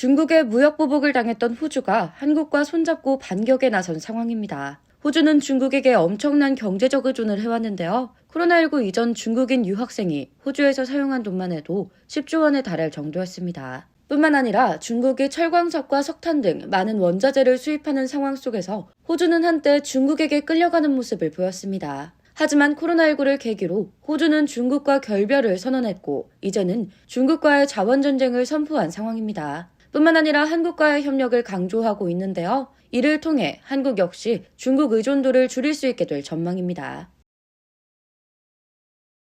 중국의 무역 보복을 당했던 호주가 한국과 손잡고 반격에 나선 상황입니다. 호주는 중국에게 엄청난 경제적 의존을 해왔는데요. 코로나19 이전 중국인 유학생이 호주에서 사용한 돈만 해도 10조 원에 달할 정도였습니다. 뿐만 아니라 중국이 철광석과 석탄 등 많은 원자재를 수입하는 상황 속에서 호주는 한때 중국에게 끌려가는 모습을 보였습니다. 하지만 코로나19를 계기로 호주는 중국과 결별을 선언했고 이제는 중국과의 자원전쟁을 선포한 상황입니다. 뿐만 아니라 한국과의 협력을 강조하고 있는데요. 이를 통해 한국 역시 중국 의존도를 줄일 수 있게 될 전망입니다.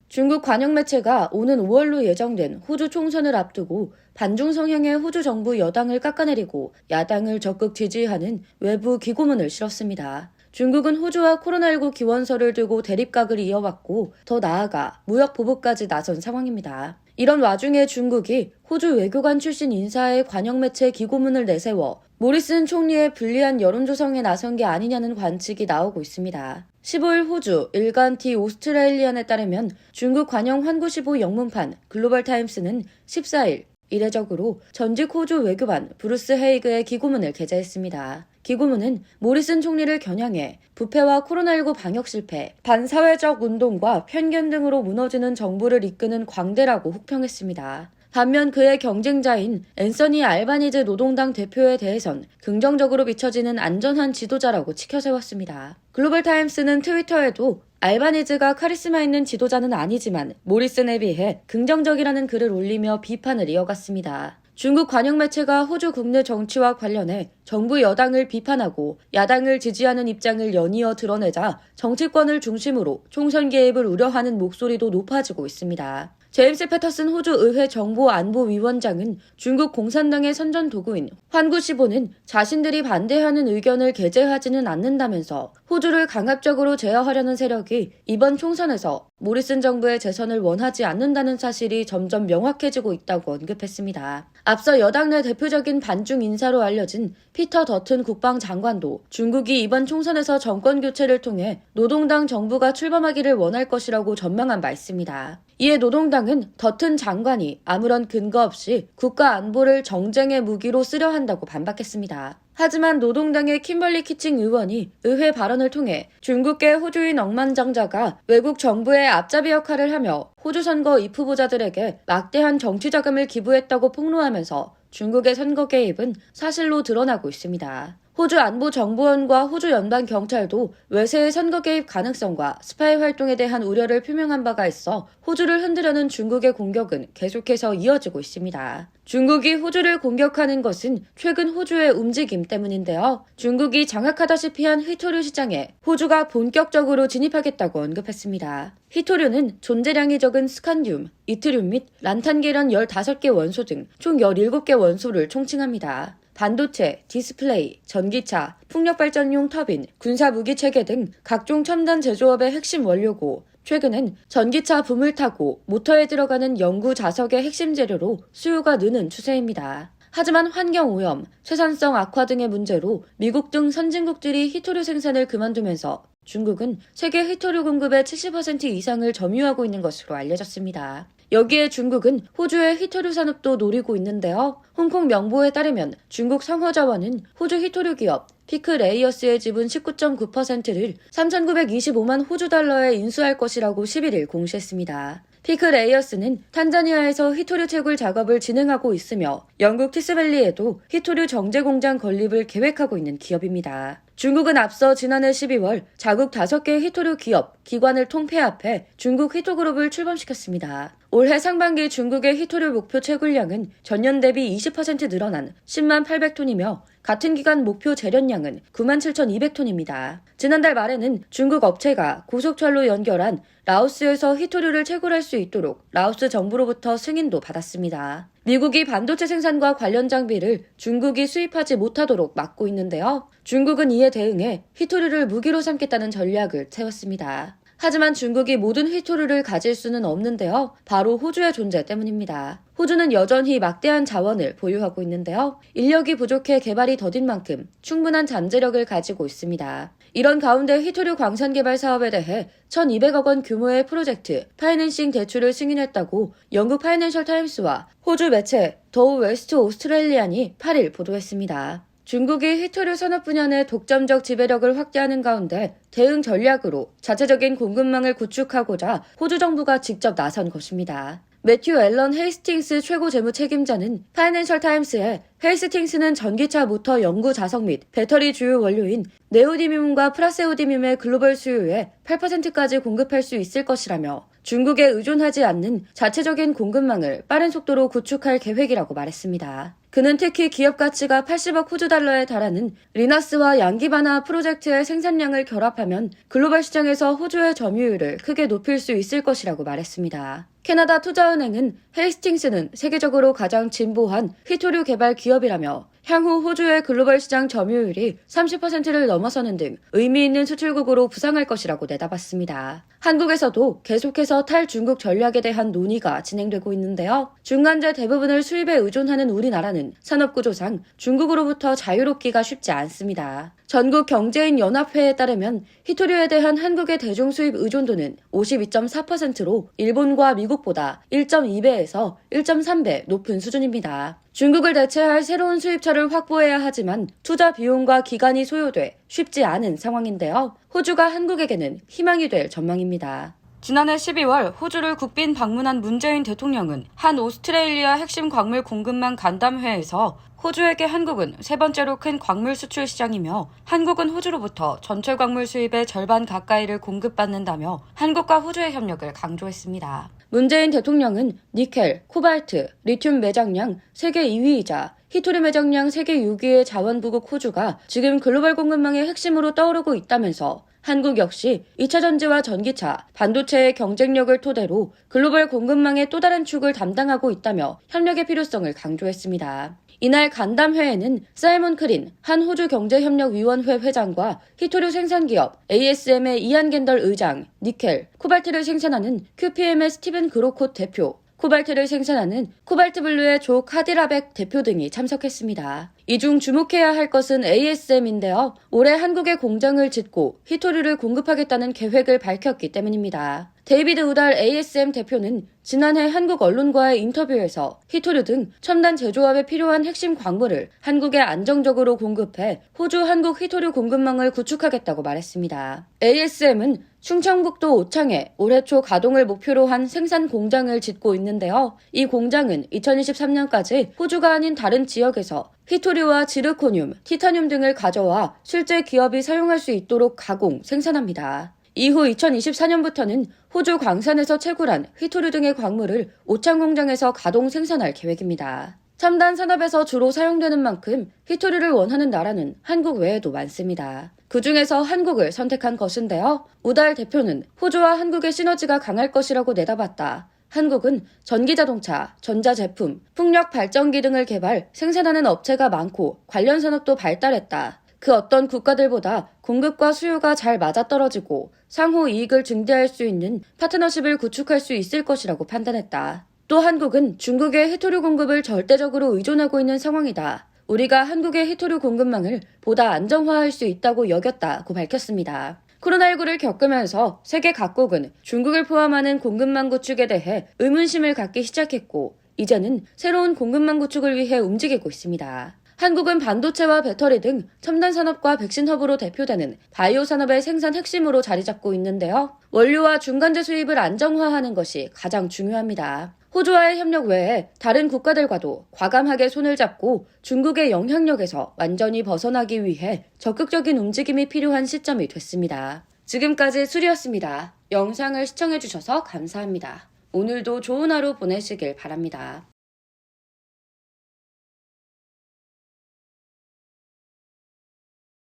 중국 관영 매체가 오는 5월로 예정된 호주 총선을 앞두고 반중 성향의 호주 정부 여당을 깎아내리고 야당을 적극 지지하는 외부 기고문을 실었습니다. 중국은 호주와 코로나19 기원서를 두고 대립각을 이어왔고 더 나아가 무역 보복까지 나선 상황입니다. 이런 와중에 중국이 호주 외교관 출신 인사의 관영 매체 기고문을 내세워 모리슨 총리의 불리한 여론 조성에 나선 게 아니냐는 관측이 나오고 있습니다. 15일 호주 일간 티 오스트레일리안에 따르면 중국 관영 환구시보 영문판 글로벌 타임스는 14일 이례적으로 전직 호주 외교관 브루스 헤이그의 기고문을 게재했습니다. 기고문은 모리슨 총리를 겨냥해 부패와 코로나19 방역 실패, 반사회적 운동과 편견 등으로 무너지는 정부를 이끄는 광대라고 혹평했습니다. 반면 그의 경쟁자인 앤서니 알바니즈 노동당 대표에 대해선 긍정적으로 비춰지는 안전한 지도자라고 치켜세웠습니다. 글로벌 타임스는 트위터에도 알바니즈가 카리스마 있는 지도자는 아니지만 모리슨에 비해 긍정적이라는 글을 올리며 비판을 이어갔습니다. 중국 관영 매체가 호주 국내 정치와 관련해 정부 여당을 비판하고 야당을 지지하는 입장을 연이어 드러내자 정치권을 중심으로 총선 개입을 우려하는 목소리도 높아지고 있습니다. 제임스 패터슨 호주 의회 정보안보위원장은 중국 공산당의 선전 도구인 환구시보는 자신들이 반대하는 의견을 게재하지는 않는다면서 호주를 강압적으로 제어하려는 세력이 이번 총선에서 모리슨 정부의 재선을 원하지 않는다는 사실이 점점 명확해지고 있다고 언급했습니다. 앞서 여당 내 대표적인 반중 인사로 알려진 피터 더튼 국방장관도 중국이 이번 총선에서 정권 교체를 통해 노동당 정부가 출범하기를 원할 것이라고 전망한 바 있습니다. 이에 노동당은 더튼 장관이 아무런 근거 없이 국가 안보를 정쟁의 무기로 쓰려 한다고 반박했습니다. 하지만 노동당의 킴벌리 키칭 의원이 의회 발언을 통해 중국계 호주인 억만장자가 외국 정부의 앞잡이 역할을 하며 호주 선거 입 후보자들에게 막대한 정치 자금을 기부했다고 폭로하면서 중국의 선거 개입은 사실로 드러나고 있습니다. 호주 안보정보원과 호주 연방경찰도 외세의 선거 개입 가능성과 스파이 활동에 대한 우려를 표명한 바가 있어 호주를 흔들려는 중국의 공격은 계속해서 이어지고 있습니다. 중국이 호주를 공격하는 것은 최근 호주의 움직임 때문인데요. 중국이 장악하다시피 한 히토류 시장에 호주가 본격적으로 진입하겠다고 언급했습니다. 히토류는 존재량이 적은 스칸듐, 이트륨 및 란탄계란 15개 원소 등 총 17개 원소를 총칭합니다. 반도체, 디스플레이, 전기차, 풍력발전용 터빈, 군사무기 체계 등 각종 첨단 제조업의 핵심 원료고 최근엔 전기차 붐을 타고 모터에 들어가는 연구 자석의 핵심 재료로 수요가 느는 추세입니다. 하지만 환경 오염, 생산성 악화 등의 문제로 미국 등 선진국들이 히토류 생산을 그만두면서 중국은 세계 히토류 공급의 70% 이상을 점유하고 있는 것으로 알려졌습니다. 여기에 중국은 호주의 히토류 산업도 노리고 있는데요. 홍콩 명보에 따르면 중국 성허자원은 호주 히토류 기업 피크 레이어스의 지분 19.9%를 3,925만 호주 달러에 인수할 것이라고 11일 공시했습니다. 피크 레이어스는 탄자니아에서 히토류 채굴 작업을 진행하고 있으며 영국 티스밸리에도 히토류 정제 공장 건립을 계획하고 있는 기업입니다. 중국은 앞서 지난해 12월 자국 5개 히토류 기업, 기관을 통폐합해 중국 히토그룹을 출범시켰습니다. 올해 상반기 중국의 히토류 목표 채굴량은 전년 대비 20% 늘어난 10만 800톤이며 같은 기간 목표 재련량은 9만 7,200톤입니다. 지난달 말에는 중국 업체가 고속철로 연결한 라오스에서 히토류를 채굴할 수 있도록 라오스 정부로부터 승인도 받았습니다. 미국이 반도체 생산과 관련 장비를 중국이 수입하지 못하도록 막고 있는데요. 중국은 이에 대응해 히토류를 무기로 삼겠다는 전략을 세웠습니다. 하지만 중국이 모든 휘토류를 가질 수는 없는데요. 바로 호주의 존재 때문입니다. 호주는 여전히 막대한 자원을 보유하고 있는데요. 인력이 부족해 개발이 더딘 만큼 충분한 잠재력을 가지고 있습니다. 이런 가운데 휘토류 광산 개발 사업에 대해 1200억 원 규모의 프로젝트 파이낸싱 대출을 승인했다고 영국 파이낸셜 타임스와 호주 매체 더우 웨스트 오스트레일리안이 8일 보도했습니다. 중국이 휘토류 산업 분야 내 독점적 지배력을 확대하는 가운데 대응 전략으로 자체적인 공급망을 구축하고자 호주 정부가 직접 나선 것입니다. 매튜 앨런 헤이스팅스 최고 재무 책임자는 파이낸셜 타임스에 헤이스팅스는 전기차 모터 연구 자석 및 배터리 주요 원료인 네오디뮴과 프라세오디뮴의 글로벌 수요의 8%까지 공급할 수 있을 것이라며 중국에 의존하지 않는 자체적인 공급망을 빠른 속도로 구축할 계획이라고 말했습니다. 그는 특히 기업 가치가 80억 호주 달러에 달하는 리나스와 양기바나 프로젝트의 생산량을 결합하면 글로벌 시장에서 호주의 점유율을 크게 높일 수 있을 것이라고 말했습니다. 캐나다 투자은행은 헤이스팅스는 세계적으로 가장 진보한 휘토류 개발 기업이라며 향후 호주의 글로벌 시장 점유율이 30%를 넘어서는 등 의미 있는 수출국으로 부상할 것이라고 내다봤습니다. 한국에서도 계속해서 탈중국 전략에 대한 논의가 진행되고 있는데요. 중간재 대부분을 수입에 의존하는 우리나라는 산업구조상 중국으로부터 자유롭기가 쉽지 않습니다. 전국 경제인 연합회에 따르면 히토류에 대한 한국의 대중 수입 의존도는 52.4%로 일본과 미국보다 1.2배에서 1.3배 높은 수준입니다. 중국을 대체할 새로운 수입처를 확보해야 하지만 투자 비용과 기간이 소요돼 쉽지 않은 상황인데요. 호주가 한국에게는 희망이 될 전망입니다. 지난해 12월 호주를 국빈 방문한 문재인 대통령은 한 오스트레일리아 핵심 광물 공급망 간담회에서 호주에게 한국은 세 번째로 큰 광물 수출 시장이며 한국은 호주로부터 전체 광물 수입의 절반 가까이를 공급받는다며 한국과 호주의 협력을 강조했습니다. 문재인 대통령은 니켈, 코발트, 리튬 매장량 세계 2위이자 히토리 매장량 세계 6위의 자원부국 호주가 지금 글로벌 공급망의 핵심으로 떠오르고 있다면서 한국 역시 2차 전지와 전기차, 반도체의 경쟁력을 토대로 글로벌 공급망의 또 다른 축을 담당하고 있다며 협력의 필요성을 강조했습니다. 이날 간담회에는 사이먼 크린 한 호주 경제협력위원회 회장과 히토류 생산기업 ASM의 이안 겐덜 의장, 니켈, 코발트를 생산하는 QPM의 스티븐 그로콧 대표, 코발트를 생산하는 코발트 블루의 조 카디라백 대표 등이 참석했습니다. 이 중 주목해야 할 것은 ASM인데요. 올해 한국에 공장을 짓고 히토류를 공급하겠다는 계획을 밝혔기 때문입니다. 데이비드 우달 ASM 대표는 지난해 한국 언론과의 인터뷰에서 히토류 등 첨단 제조업에 필요한 핵심 광물을 한국에 안정적으로 공급해 호주 한국 히토류 공급망을 구축하겠다고 말했습니다. ASM은 충청북도 오창에 올해 초 가동을 목표로 한 생산 공장을 짓고 있는데요. 이 공장은 2023년까지 호주가 아닌 다른 지역에서 히토류와 지르코늄, 티타늄 등을 가져와 실제 기업이 사용할 수 있도록 가공, 생산합니다. 이후 2024년부터는 호주 광산에서 채굴한 히토류 등의 광물을 오창 공장에서 가동 생산할 계획입니다. 첨단 산업에서 주로 사용되는 만큼 히토류를 원하는 나라는 한국 외에도 많습니다. 그 중에서 한국을 선택한 것인데요. 우달 대표는 호주와 한국의 시너지가 강할 것이라고 내다봤다. 한국은 전기자동차, 전자제품, 풍력 발전기 등을 개발, 생산하는 업체가 많고 관련 산업도 발달했다. 그 어떤 국가들보다 공급과 수요가 잘 맞아떨어지고 상호 이익을 증대할 수 있는 파트너십을 구축할 수 있을 것이라고 판단했다. 또 한국은 중국의 히토류 공급을 절대적으로 의존하고 있는 상황이다. 우리가 한국의 히토류 공급망을 보다 안정화할 수 있다고 여겼다고 밝혔습니다. 코로나19를 겪으면서 세계 각국은 중국을 포함하는 공급망 구축에 대해 의문심을 갖기 시작했고, 이제는 새로운 공급망 구축을 위해 움직이고 있습니다. 한국은 반도체와 배터리 등 첨단 산업과 백신 허브로 대표되는 바이오 산업의 생산 핵심으로 자리 잡고 있는데요. 원료와 중간재 수입을 안정화하는 것이 가장 중요합니다. 호주와의 협력 외에 다른 국가들과도 과감하게 손을 잡고 중국의 영향력에서 완전히 벗어나기 위해 적극적인 움직임이 필요한 시점이 됐습니다. 지금까지 수리였습니다. 영상을 시청해주셔서 감사합니다. 오늘도 좋은 하루 보내시길 바랍니다.